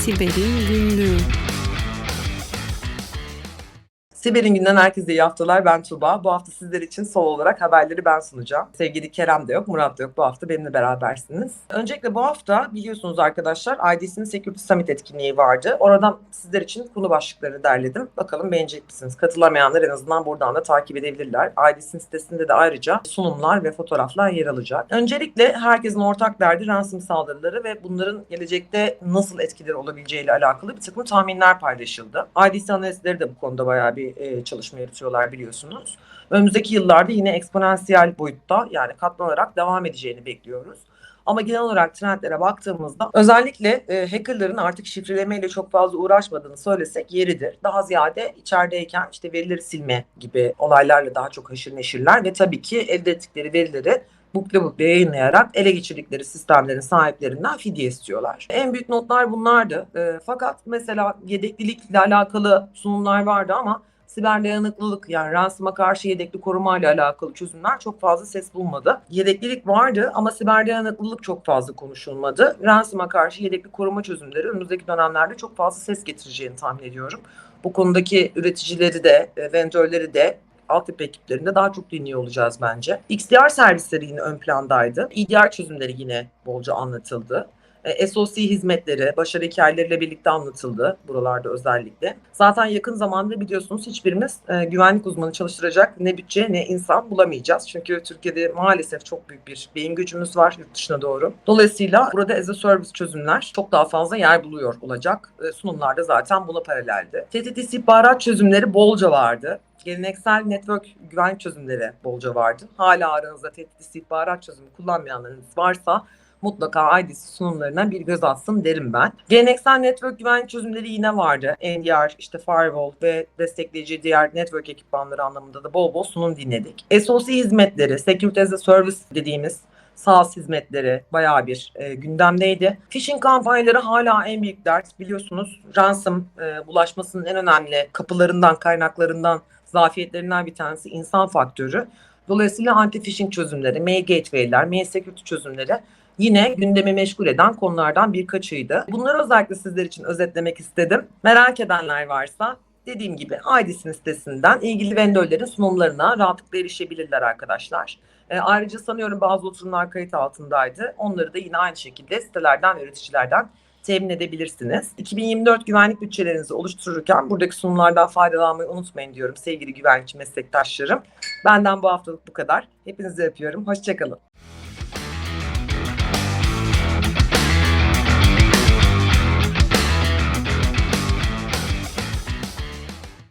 Siber'in günlüğü. Siber'in günden herkese iyi haftalar. Ben Tuba. Bu hafta sizler için sol olarak haberleri ben sunacağım. Sevgili Kerem de yok, Murat da yok. Bu hafta benimle berabersiniz. Öncelikle bu hafta biliyorsunuz arkadaşlar IDC'nin Security Summit etkinliği vardı. Oradan sizler için konu başlıkları derledim. Bakalım beğenecek misiniz? Katılamayanlar en azından buradan da takip edebilirler. IDC'nin sitesinde de ayrıca sunumlar ve fotoğraflar yer alacak. Öncelikle herkesin ortak derdi ransom saldırıları ve bunların gelecekte nasıl etkileri olabileceğiyle alakalı bir takım tahminler paylaşıldı. IDC analistleri de bu konuda bayağı bir e, çalışma yürütüyorlar biliyorsunuz. Önümüzdeki yıllarda yine eksponansiyel boyutta yani katlanarak devam edeceğini bekliyoruz. Ama genel olarak trendlere baktığımızda özellikle e, hackerların artık şifrelemeyle çok fazla uğraşmadığını söylesek yeridir. Daha ziyade içerideyken işte verileri silme gibi olaylarla daha çok haşır neşirler ve tabii ki elde ettikleri verileri bukle bukle yayınlayarak ele geçirdikleri sistemlerin sahiplerinden fidye istiyorlar. En büyük notlar bunlardı. E, fakat mesela yedeklilikle alakalı sunumlar vardı ama siber dayanıklılık yani ransıma karşı yedekli koruma ile alakalı çözümler çok fazla ses bulmadı. Yedeklilik vardı ama siber dayanıklılık çok fazla konuşulmadı. Ransıma karşı yedekli koruma çözümleri önümüzdeki dönemlerde çok fazla ses getireceğini tahmin ediyorum. Bu konudaki üreticileri de, e, vendörleri de altyapı ekiplerinde daha çok dinliyor olacağız bence. XDR servisleri yine ön plandaydı. EDR çözümleri yine bolca anlatıldı. E, SOC hizmetleri, başarı hikayeleriyle birlikte anlatıldı buralarda özellikle. Zaten yakın zamanda biliyorsunuz hiçbirimiz e, güvenlik uzmanı çalıştıracak ne bütçe ne insan bulamayacağız. Çünkü Türkiye'de maalesef çok büyük bir beyin gücümüz var yurt dışına doğru. Dolayısıyla burada as a service çözümler çok daha fazla yer buluyor olacak. E, sunumlarda zaten buna paraleldi. TTT istihbarat çözümleri bolca vardı geleneksel network güvenlik çözümleri bolca vardı. Hala aranızda tehdit istihbarat çözümü kullanmayanlarınız varsa mutlaka IDC sunumlarına bir göz atsın derim ben. Geleneksel network güvenlik çözümleri yine vardı. NDR, işte firewall ve destekleyici diğer network ekipmanları anlamında da bol bol sunum dinledik. SOC hizmetleri, Security as a Service dediğimiz SaaS hizmetleri bayağı bir e, gündemdeydi. Phishing kampanyaları hala en büyük dert. Biliyorsunuz ransom e, bulaşmasının en önemli kapılarından, kaynaklarından, zafiyetlerinden bir tanesi insan faktörü. Dolayısıyla anti-phishing çözümleri, mail gateway'ler, mail security çözümleri yine gündemi meşgul eden konulardan birkaçıydı. Bunları özellikle sizler için özetlemek istedim. Merak edenler varsa dediğim gibi IDC'nin sitesinden ilgili vendörlerin sunumlarına rahatlıkla erişebilirler arkadaşlar. E, ayrıca sanıyorum bazı oturumlar kayıt altındaydı. Onları da yine aynı şekilde sitelerden ve üreticilerden temin edebilirsiniz. 2024 güvenlik bütçelerinizi oluştururken buradaki sunumlardan faydalanmayı unutmayın diyorum sevgili güvenlikçi meslektaşlarım. Benden bu haftalık bu kadar. Hepinizi öpüyorum. Hoşçakalın.